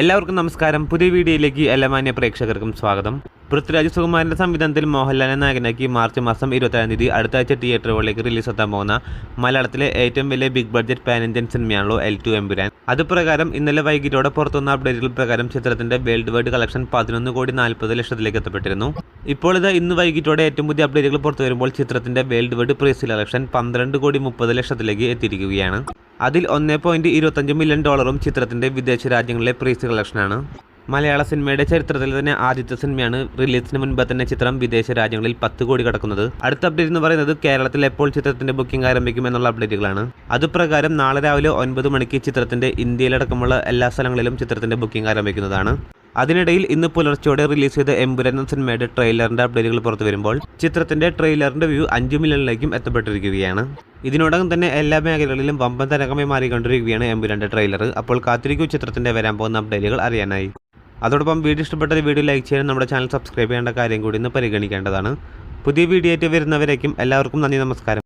എല്ലാവർക്കും നമസ്കാരം. പുതിയ വീഡിയോയിലേക്ക് എല്ലാ മാന്യ പ്രേക്ഷകർക്കും സ്വാഗതം. പൃഥ്വിരാജ് സുകുമാരന്റെ സംവിധാനത്തിൽ മോഹൻലാലിനെ നായകനാക്കി മാർച്ച് മാസം ഇരുപത്തേഴാം തീയതി അടുത്ത ആഴ്ച തിയേറ്ററുകളിലേക്ക് റിലീസ് എത്താൻ പോകുന്ന മലയാളത്തിലെ ഏറ്റവും വലിയ ബിഗ് ബഡ്ജറ്റ് പാൻ ഇന്ത്യൻ സിനിമയാണല്ലോ എൽ ടു എംപുരാൻ അതുപ്രകാരം ഇന്നലെ വൈകിട്ടോടെ പുറത്തുവന്ന അപ്ഡേറ്റുകൾ പ്രകാരം ചിത്രത്തിന്റെ വേൾഡ് വൈഡ് കളക്ഷൻ പതിനൊന്ന് കോടി നാൽപ്പത് ലക്ഷത്തിലേക്ക് എത്തപ്പെട്ടിരുന്നു. ഇപ്പോൾ ഇത് ഇന്ന് വൈകിട്ടോടെ ഏറ്റവും പുതിയ അപ്ഡേറ്റുകൾ പുറത്തു വരുമ്പോൾ ചിത്രത്തിന്റെ വേൾഡ് വൈഡ് പ്രീസ് കളക്ഷൻ പന്ത്രണ്ട് കോടി മുപ്പത് ലക്ഷത്തിലേക്ക് എത്തിയിരിക്കുകയാണ്. അതിൽ ഒന്ന് പോയിന്റ് ഇരുപത്തഞ്ച് മില്യൺ ഡോളറും ചിത്രത്തിന്റെ വിദേശ രാജ്യങ്ങളിലെ പ്രീസ് കളക്ഷനാണ്. മലയാള സിനിമയുടെ ചരിത്രത്തിൽ തന്നെ ആദ്യത്തെ സിനിമയാണ് റിലീസിന് മുൻപ് തന്നെ ചിത്രം വിദേശ രാജ്യങ്ങളിൽ പത്ത് കോടി കടക്കുന്നത്. അടുത്ത അപ്ഡേറ്റ് എന്ന് പറയുന്നത് കേരളത്തിൽ എപ്പോൾ ചിത്രത്തിന്റെ ബുക്കിംഗ് ആരംഭിക്കും എന്നുള്ള അപ്ഡേറ്റുകളാണ് അതുപ്രകാരം നാളെ രാവിലെ ഒൻപത് മണിക്ക് ചിത്രത്തിന്റെ ഇന്ത്യയിലടക്കമുള്ള എല്ലാ സ്ഥലങ്ങളിലും ചിത്രത്തിന്റെ ബുക്കിംഗ് ആരംഭിക്കുന്നതാണ്. അതിനിടയിൽ ഇന്ന് പുലർച്ചയോടെ റിലീസ് ചെയ്ത എംബുലൻസൻ സിനിമയുടെ ട്രെയിലറിന്റെ അപ്ഡേറ്റുകൾ പുറത്തു വരുമ്പോൾ ചിത്രത്തിന്റെ ട്രെയിലറിന്റെ വ്യൂ അഞ്ച് മില്യണിലേക്കും എത്തപ്പെട്ടിരിക്കുകയാണ്. ഇതിനോടകം തന്നെ എല്ലാ മേഖലകളിലും വമ്പൻ തരകമായി മാറിക്കൊണ്ടിരിക്കുകയാണ് എംബുലന്റെ ട്രെയിലർ. അപ്പോൾ കാത്തിരിക്കൂ ചിത്രത്തിന്റെ വരാൻ പോകുന്ന അപ്ഡേറ്റുകൾ അറിയാനായി. അതോടൊപ്പം വീഡിയോ ഇഷ്ടപ്പെട്ട വീഡിയോ ലൈക്ക് ചെയ്യാൻ നമ്മുടെ ചാനൽ സബ്സ്ക്രൈബ് ചെയ്യേണ്ട കാര്യം കൂടി ഇന്ന് പരിഗണിക്കേണ്ടതാണ്. പുതിയ വീഡിയോ ആയിട്ട് വരുന്നവരേക്കും എല്ലാവർക്കും നന്ദി നമസ്കാരം.